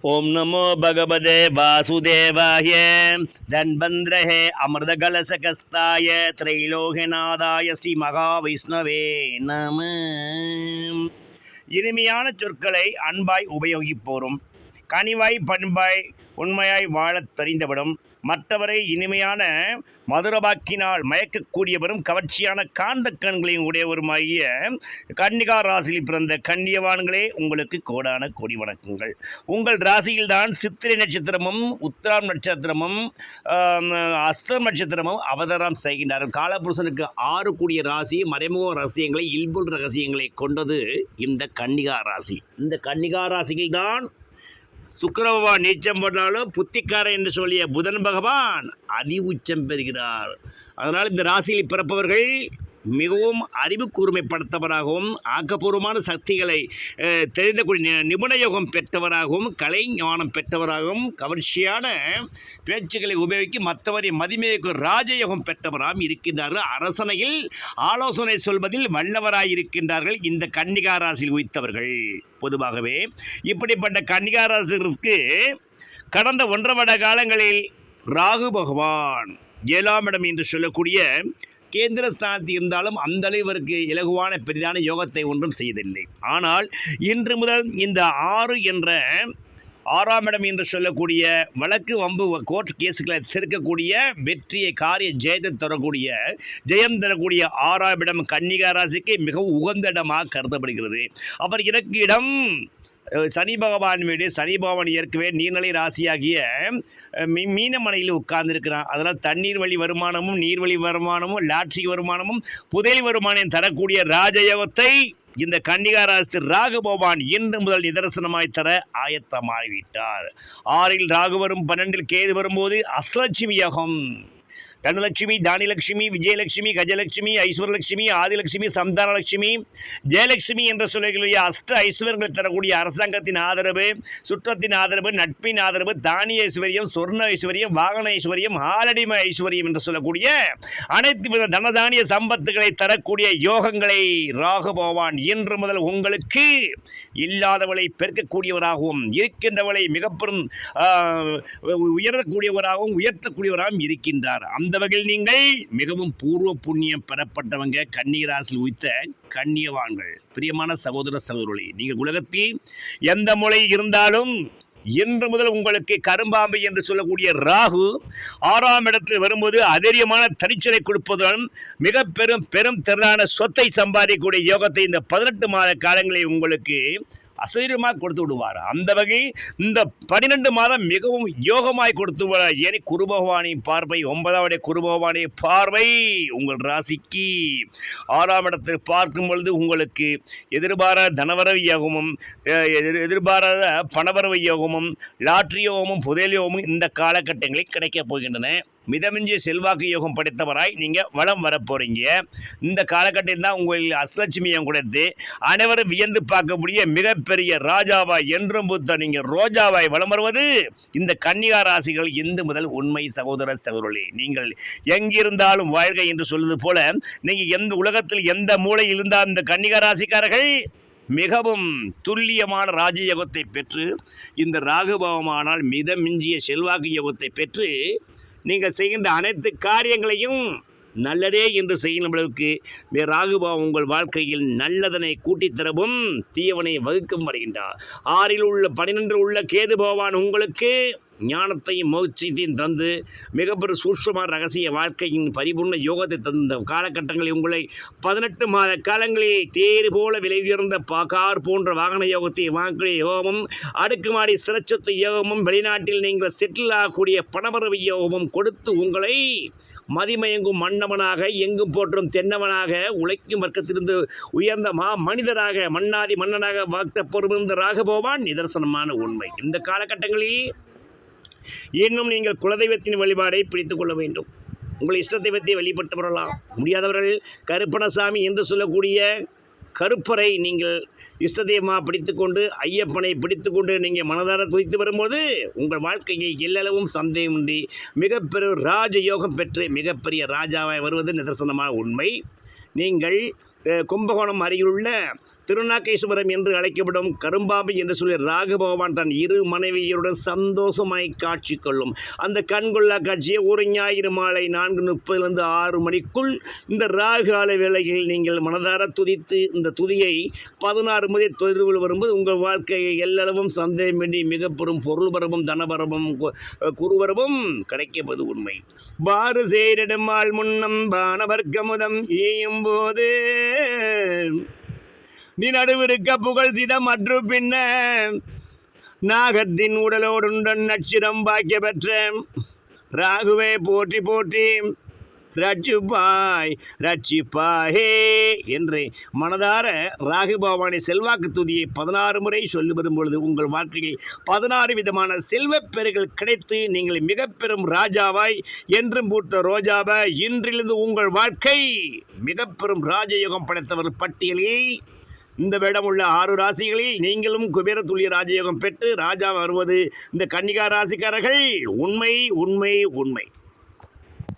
ஓம் நமோ பகவதே வாசுதேவாய. தன்வந்திரஹே அமிர்தகலசகஸ்தாய திரைலோகநாதாய ஸ்ரீ மகா வைஷ்ணவே நம. இனிமையான சொற்களை அன்பாய் உபயோகிப்போரும் கனிவாய் பண்பாய் உண்மையாய் வாழத் தெரிந்தவிடும் மற்றவரை இனிமையான மதுரவாக்கினால் மயக்கக்கூடியவரும் கவர்ச்சியான காந்த கண்களையும் உடையவருமாகிய கன்னிகா ராசியில் பிறந்த கன்னியவான்களே உங்களுக்கு கோடான கோடி வணக்கங்கள். உங்கள் ராசியில்தான் சித்திரை நட்சத்திரமும் உத்திராம் நட்சத்திரமும் அஸ்தம் நட்சத்திரமும் அவதாரம் செய்கின்றார்கள். காலபுருஷனுக்கு ஆறு கூடிய ராசி மறைமுக ரகசியங்களை இல்புல் ரகசியங்களை கொண்டது இந்த கன்னிகா ராசி இந்த கன்னிகா ராசியில்தான் தான் பகவான் நீச்சம் பண்ணாலும் புத்திக்காரன் என்று சொல்லிய புதன் பகவான் அதி உச்சம் பெறுகிறார். அதனால் இந்த ராசியில் பிறப்பவர்கள் மிகவும் அறிவு கூர்மைப்படுத்தவராகவும் ஆக்கப்பூர்வமான சக்திகளை அஹ், தெரிந்த நி- பெற்றவராகவும் கலை ஞானம் பெற்றவராகவும் கவர்ச்சியான பேச்சுக்களை உபயோகித்து மற்றவரை மதிமேக்கு ராஜயோகம் பெற்றவராகவும் இருக்கின்றார்கள். அரசனையில் ஆலோசனை சொல்வதில் வல்லவராய் இருக்கின்றார்கள் இந்த கன்னிகாராசியில் உயித்தவர்கள் பொதுவாகவே இப்படிப்பட்ட கன்னிகாராசிற்கு கடந்த ஒன்றரை வருட காலங்களில் ராகு பகவான் ஏழாம் இடம் என்று சொல்லக்கூடிய கேந்திர ஸ்தானத்தில் இருந்தாலும் அந்த அளவிற்கு இலகுவான பெரிதான யோகத்தை ஒன்றும் செய்யவில்லை ஆனால் இன்று முதல் இந்த ஆறு என்ற ஆறாம் இடம் என்று சொல்லக்கூடிய வழக்கு வம்பு கோர்ட் கேஸுகளை தீர்க்கக்கூடிய வெற்றியை காரிய ஜெயத்தை தரக்கூடிய ஜெயம் தரக்கூடிய ஆறாம் இடம் கன்னிகா ராசிக்கு மிகவும் உகந்த இடமாக கருதப்படுகிறது. அவர் இறக்கு இடம் சனி பகவான் வீடு சனி பகவான் ஏற்கவே நீர்நிலை ராசியாகிய மீ மீனமனையில் உட்கார்ந்துருக்கிறான். அதனால் தண்ணீர் வழி வருமானமும் நீர்வழி வருமானமும் லாட்ரி வருமானமும் புதையல் வருமானம் தரக்கூடிய ராஜயோகத்தை இந்த கன்னிகா ராகுபவான் இன்று முதல் நிதர்சனமாய் தர ஆயத்தமாகிவிட்டார். ஆறில் ராகு வரும் பன்னெண்டில் கேது வரும்போது அஸ்லட்சுமி யோகம். தனலட்சுமி தானிலட்சுமி விஜயலட்சுமி கஜலட்சுமி ஐஸ்வரலட்சுமி ஆதிலட்சுமி சந்தானலட்சுமி ஜெயலட்சுமி என்ற சொல்லக்கூடிய அஷ்ட ஐஸ்வர்யங்களை தரக்கூடிய அரசாங்கத்தின் ஆதரவு சுற்றத்தின் ஆதரவு நட்பின் ஆதரவு தானிய ஐஸ்வர்யம் சொர்ண ஐஸ்வர்யம் வாகன ஐஸ்வர்யம் ஆலடிம ஐஸ்வர்யம் என்று சொல்லக்கூடிய அனைத்து வித தனதானிய சம்பத்துகளை தரக்கூடிய யோகங்களை ராகு பகவான் இன்று முதல் உங்களுக்கு இல்லாதவளை பெருக்கக்கூடியவராகவும் இருக்கின்றவளை மிகப்பெரும் உயரக்கூடியவராகவும் உயர்த்தக்கூடியவராகவும் உயர்த்தக்கூடியவராகவும் இருக்கின்றார். அந்த வகையில் நீங்கள். மிகவும் பூர்வ புண்ணியம் பெறப்பட்டவங்க கன்னிராசில் உய்த்த கண்ணியவான்கள் பிரியமான சகோதர சகோதரி நீங்கள் உலகத்தில் எந்த மொழி இருந்தாலும் இன்று முதல் உங்களுக்கு கரும்பாம்பு என்று சொல்லக்கூடிய ராகு ஆறாம் இடத்தில் வரும்போது அதிரியமான தனிச்சலை கொடுப்பதுடன் மிக பெரும் பெரும் திறனான சொத்தை சம்பாதிக்கக்கூடிய யோகத்தை இந்த பதினெட்டு மாத காலங்களில் உங்களுக்கு அசரீரமாக கொடுத்து விடுவார். அந்த வகை இந்த பன்னிரெண்டு மாதம் மிகவும் யோகமாய் கொடுத்து ஏனி குரு பார்வை ஒன்பதாவது குரு பார்வை உங்கள் ராசிக்கு. ஆறாம் இடத்தில் பார்க்கும் பொழுது உங்களுக்கு எதிர்பாராத தனவரவு யோகமும் எதிர் எதிர்பாராத பணவரவு யோகமும் லாட்ரி யோகமும் புதையல் யோகமும் இந்த காலகட்டங்களில் கிடைக்கப் போகின்றன. மிதமிஞ்சிய செல்வாக்கு யோகம் படைத்தவராய் நீங்கள் வளம் வரப் போகிறீங்க இந்த காலகட்டத்தில் தான் உங்களில் அஸ்லட்சுமியம் கொடுத்து அனைவரும் வியந்து பார்க்கக்கூடிய மிகப்பெரிய ராஜாவாய் என்றும் புத்த நீங்கள் ரோஜாவாய் வளம் வருவது இந்த கன்னிகா ராசிகள் இந்து முதல் உண்மை சகோதர சகோதரி. நீங்கள் எங்கிருந்தாலும் வாழ்க என்று சொல்வது போல நீங்கள் எந்த உலகத்தில் எந்த மூலையில் இருந்தால் இந்த கன்னிகா ராசிக்காரர்கள் மிகவும் துல்லியமான ராஜயோகத்தை பெற்று இந்த ராகுபவமானால் மிதமிஞ்சிய செல்வாக்கு யோகத்தை பெற்று நீங்கள் செய்கின்ற அனைத்து காரியங்களையும் நல்லதே என்று செய்யும் அளவுக்கு ராகுபா உங்கள் வாழ்க்கையில் நல்லதனை கூட்டித்தரவும் தீயவனை வகுக்கும் வருகின்றார். ஆறில் உள்ள பனிரெண்டில் உள்ள கேது பகவான் உங்களுக்கு ஞானத்தையும் மோட்சத்தையும் தந்து மிகப்பெரும் சூட்சமான ரகசிய வாழ்க்கையின் பரிபூர்ண யோகத்தை தந்த காலகட்டங்களில் உங்களை பதினெட்டு மாத காலங்களில் தேர் போல விலை உயர்ந்த கார் போன்ற வாகன யோகத்தை வாங்கக்கூடிய யோகமும் அடுக்குமாடி சிறச்சொத்து யோகமும் வெளிநாட்டில் நீங்கள் செட்டில் ஆகக்கூடிய பணவரவு யோகமும் கொடுத்து உங்களை மதிமயங்கும் மன்னவனாக எங்கும் போற்றும் தென்னவனாக உழைக்கும் வர்க்கத்திலிருந்து உயர்ந்த மா மனிதராக மன்னாதி மன்னனாக வாக்த பொறுமிருந்த ராகபோவான் நிதர்சனமான உண்மை. இந்த காலகட்டங்களில் இன்னும் நீங்கள் குலதெய்வத்தின் வழிபாடை பிடித்துக் கொள்ள வேண்டும். உங்கள் இஷ்ட தெய்வத்தை வழிபட்டு வரலாம். முடியாதவர்கள் கருப்பணசாமி என்று சொல்லக்கூடிய கருப்பரை நீங்கள் இஷ்ட தெய்வமாக பிடித்துக்கொண்டு ஐயப்பனை பிடித்துக்கொண்டு நீங்கள் மனதார துதித்து வரும்போது உங்கள் வாழ்க்கையை எல்லளவும் சந்தேகமின்றி மிகப்பெரும் ராஜயோகம் பெற்று மிகப்பெரிய ராஜாவாய் வருவது நிதர்சனமான உண்மை. நீங்கள் கும்பகோணம் அருகிலுள்ள திருநாகேஸ்வரம் என்று அழைக்கப்படும் கரும்பாம்பு என்று சொல்லி ராகு பகவான் தன் இரு மனைவியருடன் சந்தோஷமாய் காட்சி கொள்ளும். அந்த கண்கொள்ளா காட்சியை ஒரு ஞாயிறு மாலை நான்கு முப்பதுலேருந்து ஆறு மணிக்குள் இந்த ராகு கால வேளையில் நீங்கள் மனதார துதித்து இந்த துதியை பதினாறு முறை தொழில் வரும்போது உங்கள் வாழ்க்கையை எல்லளவும் சந்தேகமின்றி மிகப்பெரும் பொருள் பரவும் தனபரவும் கு- குருவரவும் கிடைக்கப்பது உண்மை. பாரு சேரிடமாள் முன்னம் பானவர்க்கமுதம் ஈயும் போது நீ நடுவிருக்க புகழ் சிதம் அற்று பின்ன நாகத்தின் உடலோடுண்டன் நச்சிரம் பாக்கிய பெற்ற ராகுவே போற்றி போற்றி. ரட்சிப்பாய் ரட்சிப்பாயே என்று மனதார ராகு பகவானை செல்வாக்கு துதியை பதினாறு முறை சொல்லி வரும் பொழுது உங்கள் வாழ்க்கையில் பதினாறு விதமான செல்வப்பெருகள் கிடைத்து நீங்கள் மிக பெரும் ராஜாவாய் என்றும் பூத்த ரோஜாவாய் இன்றிலிருந்து உங்கள் வாழ்க்கை மிக பெரும் ராஜயோகம் படைத்தவர் பட்டியலில் இந்த வேடம் உள்ள ஆறு ராசிகளில் நீங்களும் குபேர துல்லிய ராஜயோகம் பெற்று ராஜா வருவது இந்த கன்னிகா ராசிக்காரர்கள். உண்மை உண்மை உண்மை.